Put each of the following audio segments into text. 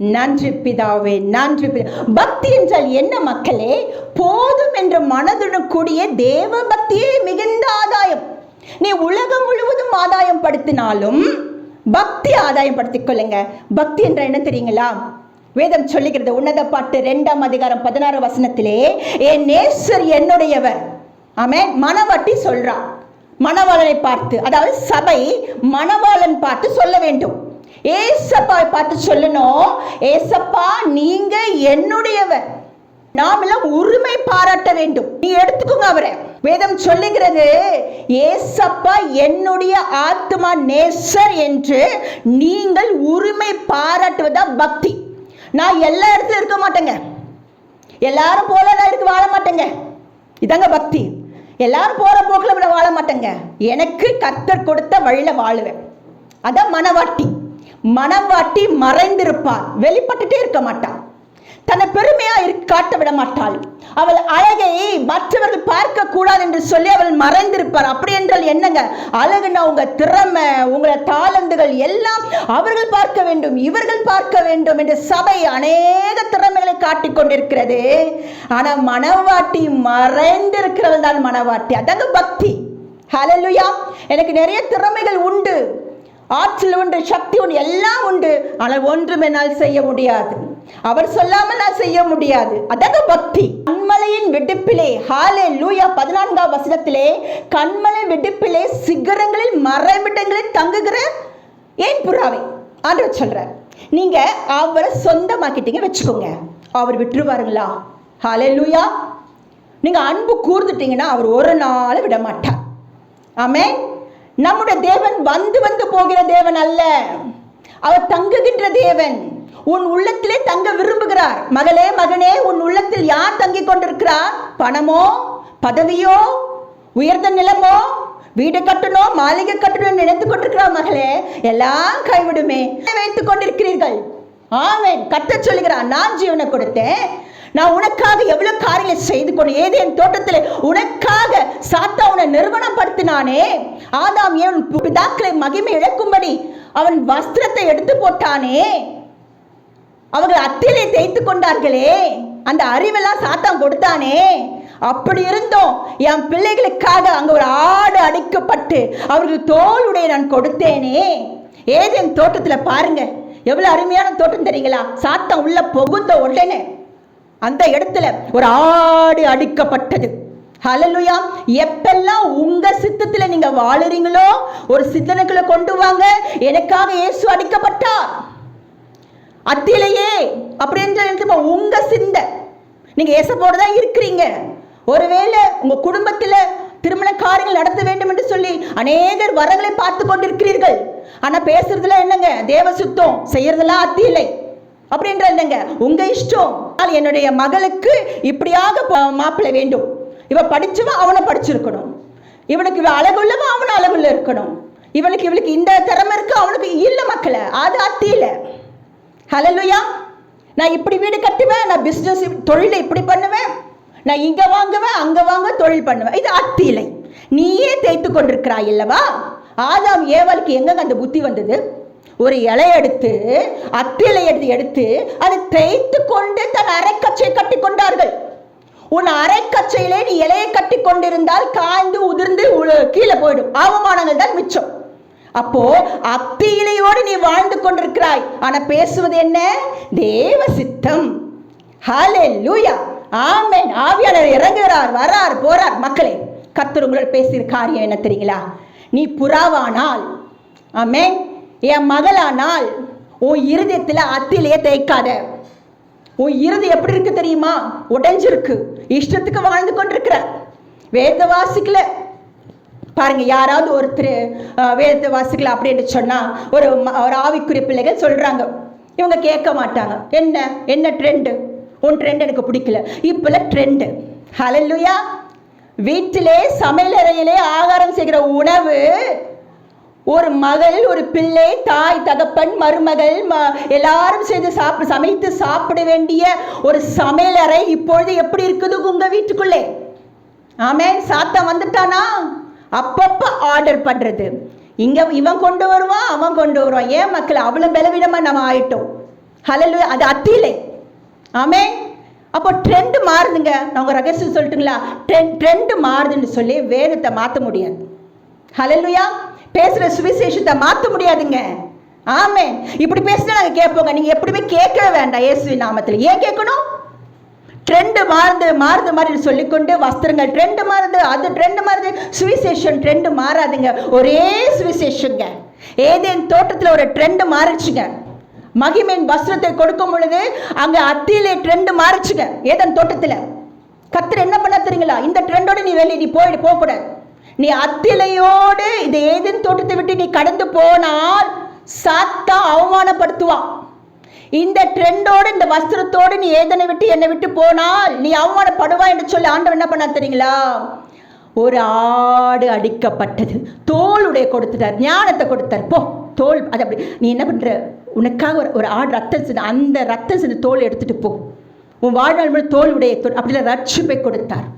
நன்றி பிதாவே நன்றி பிதா. பக்தி என்றால் என்ன மக்களே? போதும் என்ற மனதுடன் கூடிய தேவ பக்தியே மிகுந்த ஆதாயம். நீ உலகம் முழுவதும் ஆதாயம் படுத்தினாலும் பக்தி ஆதாயம் படுத்திக் கொள்ளுங்க. பக்தி என்ற என்ன தெரியுங்களா? வேதம் சொல்லுகிறது உன்னத பாட்டு ரெண்டாம் அதிகாரம் பதினாறு வசனத்திலே என் நேசர் என்னுடையவர். ஆமே மனவட்டி சொல்றான் மணவாளனை பார்த்து அதாவது சபை மணவாளன் பார்த்து சொல்ல வேண்டும். ஏசப்பா பார்த்து சொல்லணும். ஏசப்பா நீங்க என்னுடையவர். நாமெல்லாம் உரிமை பாராட்ட வேண்டும். நீ எடுத்துக்கோங்க அவரை. வேதம் சொல்லுகிறது ஏசப்பா என்னுடைய ஆத்மா நேசர் என்று நீங்கள் உரிமை பாராட்டுவதா பக்தி. நான் எல்லா இடத்துல இருக்க மாட்டேங்க. எல்லாரும் போல இருக்கு வாழ மாட்டேங்க. இதாங்க பக்தி. எல்லாரும் போற போக்கில் விட வாழ மாட்டேங்க. எனக்கு கத்தர் கொடுத்த வழியில வாழுவேன். அதான் மனவாட்டி. மனவாட்டி மறைந்திருப்பாள். வெளிப்பட்டுட்டே இருக்க மாட்டாள். தன்னை பெருமையா காட்ட விட மாட்டாள். அவள் அழகை மற்றவர்கள் பார்க்க கூடாது என்று சொல்லி அவள் மறைந்திருப்பார் அப்படி என்றால் என்னங்க? அழகுனா உங்க திறமை உங்கள தாளந்துகள் எல்லாம் அவர்கள் பார்க்க வேண்டும் இவர்கள் பார்க்க வேண்டும் என்று சபை அநேக திறமைகளை காட்டிக் கொண்டிருக்கிறது. ஆனா மனவாட்டி மறைந்திருக்கிறவள் தான் மனவாட்டி. அதாங்க பக்தி. ஹலலுயா எனக்கு நிறைய திறமைகள் உண்டு. ஆற்றல் உண்டு சக்தி உண்டு எல்லாம் உண்டு. ஆனால் ஒன்றும் என்னால் செய்ய முடியாது. அவர் சொல்லாமல் நான் செய்ய முடியாது. அதாவது பக்தி. கண்மலையின் வெடிப்பிலே ஹாலே லூயா பதினான்காம் வசனத்திலே கண்மலை வெடிப்பிலே சிகரங்களில் மறைவிடங்களில் தங்குகிற ஏன் புறாவை? ஆண்டவர் சொல்றார். நீங்க அவரை சொந்தமாக்கிட்டீங்க வச்சுக்கோங்க. அவர் விட்டுருவாருங்களா? ஹாலே லூயா நீங்க அன்பு கூர்ந்துட்டீங்கன்னா அவர் ஒரு நாள் விட மாட்டார் ஆமென் நம்முடைய தேவன் வந்து வந்து போகிற தேவன் அல்ல. அவர் தங்குகின்ற தேவன். உன் உள்ளத்திலே தங்க விரும்புகிறார். மகளே மகனே உன் உள்ளத்தில் யார் தங்கிக் கொண்டிருக்கிறார் பணமோ பதவியோ உயர்ந்த நிலமோ வீடு கட்டணும் மாளிகை கட்டணும் நினைத்து கொண்டிருக்கிறார் மகளே. எல்லாம் கைவிடுமே. வைத்துக் கொண்டிருக்கிறீர்கள். ஆவேன் கத்த சொல்லுகிறான் நான் ஜீவனை கொடுத்தேன். நான் உனக்காக எவ்வளவு காரியங்களை செய்து கொண்டு ஏதேன் தோட்டத்தில் உனக்காக சாத்தா உன்னை நிறுவனப்படுத்தினானே. ஆதாம் ஏன் பிதாக்களை மகிமை இழக்கும்படி அவன் வஸ்திரத்தை எடுத்து போட்டானே. அவர்கள் அத்திலே தேய்த்து கொண்டார்களே. அந்த அறிவெல்லாம் சாத்தான் கொடுத்தானே. அப்படி இருந்தோம். என் பிள்ளைகளுக்காக அங்க ஒரு ஆடு அடிக்கப்பட்டு அவர்கள் தோளுடைய நான் கொடுத்தேனே. ஏதேன் தோட்டத்துல பாருங்க எவ்வளவு அருமையான தோட்டம் தெரியுங்களா? சாத்தம் உள்ள புகுந்த உடனே அந்த இடத்துல ஒரு ஆடு அடிக்கப்பட்டது. ஹலலுயா எப்பெல்லாம் உங்க சித்தத்துல நீங்க வாழுறீங்களோ ஒரு சித்தனுக்குள்ள கொண்டு வாங்க. எனக்காக இயேசு அடிக்கப்பட்டார். அத்திலேயே அப்படின்னு உங்க சிந்தை. நீங்க ஏசப்போட தான் இருக்கிறீங்க. ஒருவேளை உங்க குடும்பத்துல திருமண காரியங்கள் நடத்த வேண்டும் என்று சொல்லி அநேகர் வரங்களை பார்த்து கொண்டிருக்கிறீர்கள். ஆனா பேசுறதுல என்னங்க? தேவ சுத்தம். செய்யறதெல்லாம் இல்லை. அப்படின்ற என்னங்க? உங்க இஷ்டம். ஆனால் என்னுடைய மகளுக்கு இப்படியாக மாப்பிள்ள மாப்பிள்ளை வேண்டும். இவ படிச்சவன் அவனை படிச்சிருக்கணும். இவனுக்கு இவ அழகுள்ளவன் அவனை அழகுள்ள இருக்கணும். இவனுக்கு இவளுக்கு இந்த திறமை இருக்கு. அவனுக்கு இல்ல மக்களை. அது அத்தியில ஹலலுயா நான் இப்படி வீடு கட்டுவேன். நான் பிஸ்னஸ் தொழிலை இப்படி பண்ணுவேன். நான் இங்கே வாங்குவேன் அங்கே வாங்க தொழில் பண்ணுவேன். இது அத்தியிலை நீயே தேய்த்து கொண்டிருக்கிறாய் அல்லவா? ஆதாம் ஏவலுக்கு எங்கங்க அந்த புத்தி வந்தது? ஒரு இலை எடுத்து அத்திலை எடுத்து எடுத்து அதை தேய்த்து கொண்டு தன் அரைக்கச்சை கட்டி கொண்டார்கள். உன் அரைக்கச்சையிலே நீ இலையை கட்டி கொண்டிருந்தால் காய்ந்து உதிர்ந்து கீழே போயிடும். அவமானங்கள் தான் மிச்சம். அப்போ அத்தி இலையோடு நீ வாழ்ந்து கொண்டிருக்கிறாய். ஆனா பேசுவது என்ன? தேவ சித்தம். ஹalleluya. ஆமேன். ஆவியாளர் இறங்குகிறார் வரார் போறார். மக்களே கத்தர் உங்களோட பேசுகிற காரியம் என்ன தெரியுங்களா? நீ புறாவானால் ஆமேன். என் மகளானால் உன் இருதயத்தில் அத்திலேயே தேய்க்காத. உன் இருது எப்படி இருக்கு தெரியுமா? உடைஞ்சிருக்கு. இஷ்டத்துக்கு வாழ்ந்து கொண்டிருக்கிற. வேத வாசிக்கல. பாருங்க யாராவது ஒருத்தர் வேத வேதத்தை வாசிக்கல அப்படின்னு சொன்னா ஒரு ம- ஒரு ஆவிக்குறி பிள்ளைகள் சொல்றாங்க. இவங்க கேட்க மாட்டாங்க. என்ன? என்ன ட்ரெண்டு உன் ட்ரெண்ட் எனக்கு பிடிக்கல. இப்போல்லாம் ட்ரெண்டு ஹலல்லுயா வீட்டிலே சமையலறையிலே ஆகாரம் செய்கிற உணவு ஒரு மகள் ஒரு பிள்ளை தாய் தகப்பன் மருமகள் ம- எல்லாரும் சேர்ந்து சாப்பிட சமைத்து சாப்பிட வேண்டிய ஒரு சமையலறை இப்பொழுது எப்படி இருக்குது உங்க வீட்டுக்குள்ளே? ஆமே சாத்தன் வந்துட்டானா? அப்பப்ப ஆர்டர் பண்றது. இங்க இவன் கொண்டு வருவான் அவன் கொண்டு வருவான். ஏன் மக்கள் அவ்வளவு பலவீனமா நம்ம ஆயிட்டோம். ஹalleluya அது அத்தியிலை. ஆமே அப்போ ட்ரெண்டு மாறுதுங்க. நான் உங்கள் ரகசியம் சொல்லட்டுங்களா? ட்ரெண்ட் ட்ரெண்டு மாறுதுன்னு சொல்லி வேதத்தை மாற்ற முடியாது. ஹலல்லுயா பேசுகிற சுவிசேஷத்தை மாற்ற முடியாதுங்க. ஆமே இப்படி பேசினா நாங்கள் கேட்போங்க. நீங்கள் எப்படியுமே கேட்கவே வேண்டாம். இயேசு நாமத்தில். ஏன் கேட்கணும்? ட்ரெண்டு மாறுது மாறுது மாதிரி சொல்லிக்கொண்டு வஸ்திரங்கள் ட்ரெண்டு மாறுது அது ட்ரெண்டு மாறுது. சுவிசேஷன் ட்ரெண்டு மாறாதுங்க. ஒரே சுவிசேஷங்க. ஏதேன் தோட்டத்தில் ஒரு ட்ரெண்டு மாறிச்சுங்க. மகிமையின் வஸ்திரத்தை கொடுக்கும் பொழுது அங்க அத்தியிலே ட்ரெண்டு மாறிச்சுங்க. ஏதன் தோட்டத்தில். கத்தர் என்ன பண்ண தெரியுங்களா? இந்த ட்ரெண்டோட நீ வெளியே நீ போயிடு போகக்கூடாது. நீ அத்திலையோடு இந்த ஏதேன் தோட்டத்தை விட்டு நீ கடந்து போனால் சாத்தா அவமானப்படுத்துவான் இந்த ட்ரெண்டோடு இந்த வஸ்திரத்தோடு நீ ஏதனை விட்டு என்னை விட்டு போனால் நீ அவமானப்படுவா என்று சொல்லி ஆண்டவர் என்ன பண்ணா தெரியுங்களா? ஒரு ஆடு அடிக்கப்பட்டது. தோளுடைய கொடுத்துட்டார் ஞானத்தை கொடுத்தார். போ தோல் அது அப்படி. நீ என்ன பண்ற? உனக்காக ஒரு ஒரு ஆடு ரத்தம் சிந்த அந்த ரத்தம் சிந்த தோல் எடுத்துட்டு போ. உன் வாழ்நாள் முழு தோல் உடைய அப்படிலாம் ரட்சிப்பை கொடுத்தார்.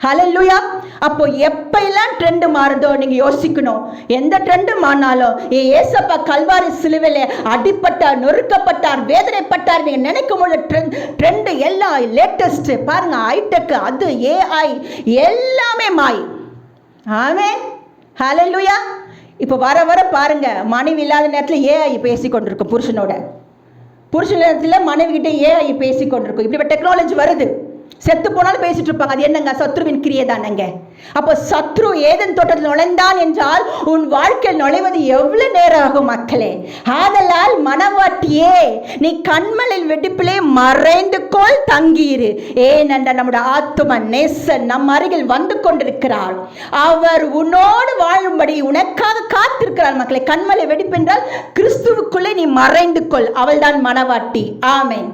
ஹலல்லுயா அப்போ எப்பெல்லாம் ட்ரெண்டு மாறுதோ நீங்க யோசிக்கணும். எந்த ட்ரெண்டு மாறினாலும் ஏ ஏசப்பா கல்வாரி சிலுவையில் அடிப்பட்டார் நொறுக்கப்பட்டார் வேதனைப்பட்டார் நீங்க நினைக்கும் போது ட்ரெண்ட் ட்ரெண்டு எல்லாம் லேட்டஸ்ட் பாருங்க ஹைடெக் அது ஏஐ எல்லாமே மாய் ஆமே ஹலல்லுயா இப்போ வர வர பாருங்க மனைவி இல்லாத நேரத்தில் ஏஐ பேசி கொண்டிருக்கும் புருஷனோட. புருஷன் நேரத்தில் மனைவி ஏஐ பேசி கொண்டிருக்கும். இப்படி டெக்னாலஜி வருது. செத்து போனாலும் பேசிட்டு இருப்பாங்க. அது என்னங்க? சத்ருவின் கிரியை தானங்க. அப்போ சத்ரு ஏதன் தோட்டத்தில் நுழைந்தான் என்றால் உன் வாழ்க்கையில் நுழைவது எவ்வளவு நேரம் ஆகும் மக்களே? ஆதலால் மனவாட்டியே நீ கண்மலில் வெடிப்பிலே மறைந்து கொள் தங்கியிரு. ஏனென்ற நம்முடைய ஆத்தும நேசன் நம் அருகில் வந்து கொண்டிருக்கிறார் அவர் உன்னோடு வாழும்படி உனக்காக காத்திருக்கிறார் மக்களே. கண்மலை வெடிப்பு என்றால் கிறிஸ்துவுக்குள்ளே நீ மறைந்து கொள். அவள்தான் மனவாட்டி. ஆமேன்.